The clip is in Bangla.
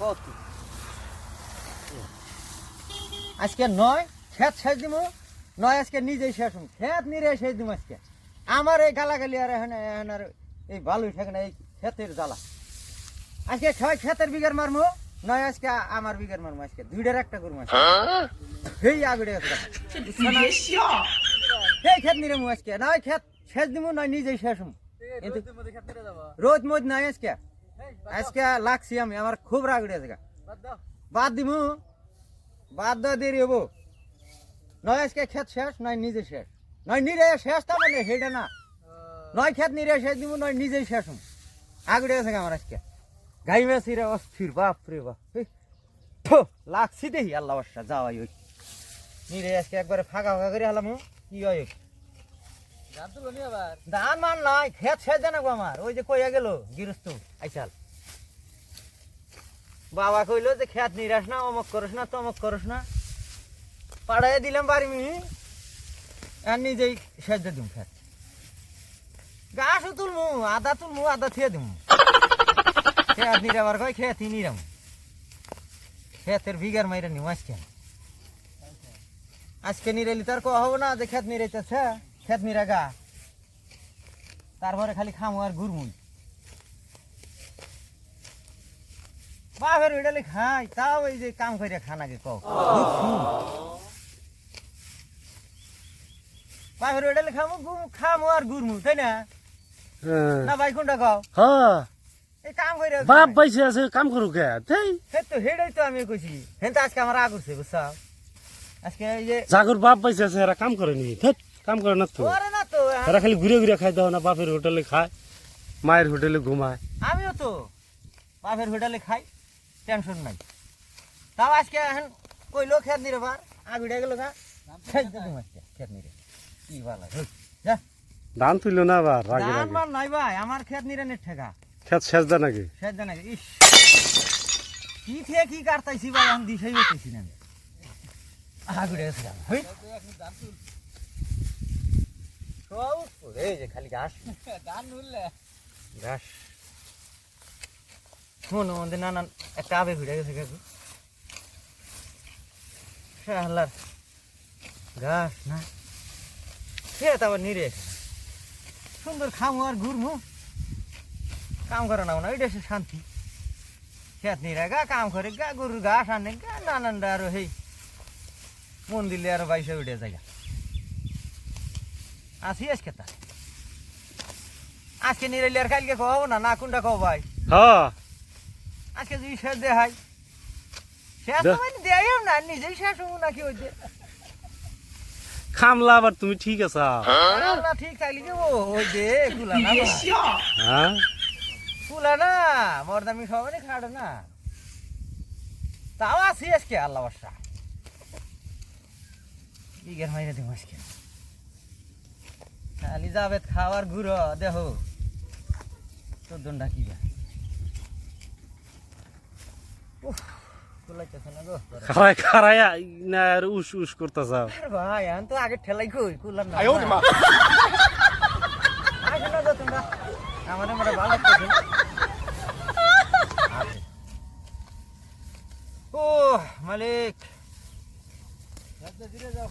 কত আজকে নয় খেত শেষ দিব নয় আজকে নিজেই শেষ হম। খেত নিরে শেষ দিব আজকে। আমার এই গালাগালি আর এখন এখন আর এই বালুই থাকে না এই ক্ষেতের জ্বালা। আজকে ছয় ক্ষেতের বিঘার মারমু নয় আজকে আমার বিঘার মারমু। আজকে দুইটার একটা করব সেই আগুড়ে সেই ক্ষেত নিরে আজকে। নয় খেত শেষ দিব নয় নিজেই শেষ হম। কিন্তু রোজ মোজ নাই আজকে। আজকে লাগছি আমি আমার খুব রাগ উঠে আছে বাদ দিমু। বাদ দেওয়া দেরি হব। নয় আজকে ক্ষেত শেষ নয় নিজে শেষ। নয় নিরে শেষ তা মানে সেটা না। নয় ক্ষেত নিরে শেষ দিব নয় নিজেই শেষ হম। আগুড়ে আছে আমার আজকে। গাই মেসি রে অস্থির বাপ রে বাপ। লাগছি দেখি আল্লাহ যাওয়াই ওই নিরে আজকে একবারে ফাঁকা ফাঁকা করে হলাম কি হয়? ধান মান নয় খেত শেষ জানা গো আমার। ওই যে কইয়া গেল, গৃহস্থ। আইসাল বাবা কইলো যে, খেত নিরাস না, অমক করস না, তমক করস না। পাড়ায় দিলাম বাড়ি মি আর নিজেই সেজ দিম খেত। গাছও তুলমু, আদা তুলমু, আদা থিয়ে দিমু। খেত নিরাবার কয় খেত নিরাম। খেতের বিঘার মাইরা নিম আজকে। আজকে নিরাইলি তার কয়া হব না, যে খেত নিরাইতেছে। খেত নিরা গা। তারপরে খালি খামু আর ঘুরমুই বাপের ওইটালে খাই তাও এই যে কাম করে খানাকে কও। বাপের ওইটালে খামু খামু আর ঘুরমু তাই না? না ভাই কোনটা কও? হ্যাঁ। বাপ পাইছে আছে কাম করুক তাই। হে তো হেডাই তো আমি কইছি। হেন তো আজকে আমার উঠছে বুঝছ আজকে এই যে জাগর বাপ পাইছে আছে এরা কাম করে নি ধ্যাৎ, কাম করে না তো? ওরে না তো এরা খালি ঘুরে ঘুরে খাই দাও না বাপের হোটেলে খায় মায়ের হোটেলে ঘুমায়। আমিও তো বাপের হোটেলে খাই টেনশন নাই। তাও আজকে এখন কইলো খেত নিরে বার আগ উঠে গেল গা। খেত নিরে। কি ভালো যা। ধান তুইল না আবার রাগে ধান মান নাই ভাই আমার খেত নিরে নেট ঠেকা। খেত শেষ দা নাকি? শেষ জানা ইস। কি খেয়ে কি কাটতাইছি ভাই আমি দিশাই হইতেছি না আগ উঠে গেছে। হই। সব এই যে খালি ঘাস। ঘাস। মনে মধ্যে নানান একটা আবেগ ঘুরে গেছে গেছে। শালার ঘাস না। সে তো আবার নিরে। সুন্দর খামু আর ঘুরমু। কাম করে না না ওইটা সে শান্তি। খেত নিরে গা কাম করে গা গরুর ঘাস আনে গা নানান আর হেই। মন্দিরে আর বাইশে উঠে জায়গা আসি আজকে তা আজকে নিরাইলে আর কালকে খাওয়াবো না না কোনটা খাও ভাই হ্যাঁ আজকে যদি শেষ দে হাই শেষ মানে দেয়াইও না নিজেই শেষ হব নাকি ওই যে খামলা আবার তুমি ঠিক আছে না ঠিক থাকলে কি ও ওই যে কুলা না ভাই। হ্যাঁ কুলা না মর্দামি সবারই খাড়ে না তাও আছি আজকে আল্লাহ বর্ষা বিঘের মাইরে দিব আজকে খালি যাবে খাওয়ার ঘুরো দেহ তোর দণ্ডা কি যা না আর উস উস করতেছ। আরে ভাই এখন তো আগে ঠেলাই কই না। আমাদের মোটা ভালো ও মালিক।